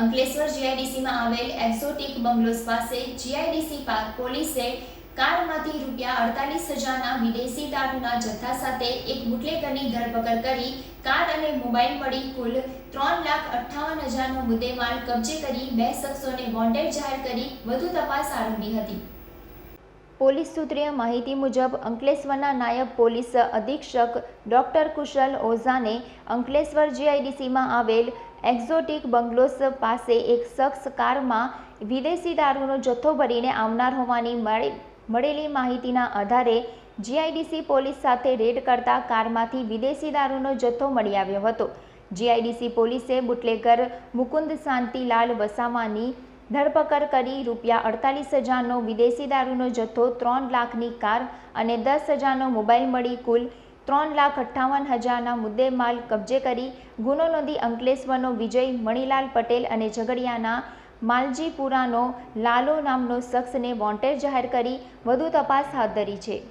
અંકલેશ્વર જીઆઈડીસીમાં આવેલ exotic bungalows પાસે જીઆઈડીસી પાર્ક પોલીસે કારમાંથી રૂપિયા અડતાલીસ હજારના વિદેશી દારૂના જથ્થા સાથે એક બુટલેગરની ધરપકડ કરી, કાર અને મોબાઈલ મળી કુલ ત્રણ લાખ અઠ્ઠાવન હજારનો મુદ્દેમાલ કબજે કરી બે શખ્સોને વોન્ટેડ જાહેર કરી વધુ તપાસ આરંભી હતી. પોલીસ સૂત્રીય માહિતી મુજબ અંકલેશ્વરના નાયબ પોલીસ અધિક્ષક ડોક્ટર કુશલ ઓઝાને અંકલેશ્વર જીઆઈડીસીમાં આવેલ એક્ઝોટિક બંગલોસ પાસે એક શખ્સ કારમાં વિદેશી દારૂનો જથ્થો ભરીને આવનાર હોવાની મળી, મળેલી માહિતીના આધારે જીઆઈડીસી પોલીસ સાથે રેડ કરતા કારમાંથી વિદેશી દારૂનો જથ્થો મળી આવ્યો હતો. જીઆઈડીસી પોલીસે બુટલેગર મુકુંદ શાંતિલાલ વસાવાની ધરપકડ કરી રૂપિયા અડતાલીસ હજારનો વિદેશી દારૂનો જથ્થો ત્રણ લાખની કાર અને દસ હજારનો મોબાઈલ મળી કુલ ત્રણ લાખ અઠ્ઠાવન હજારના મુદ્દેમાલ કબજે કરી ગુનો નોંધી અંકલેશ્વરનો વિજય મણીલાલ પટેલ અને ઝઘડિયાના માલજીપુરાનો લાલો નામનો શખ્સને વોન્ટેડ જાહેર કરી વધુ તપાસ હાથ ધરી છે.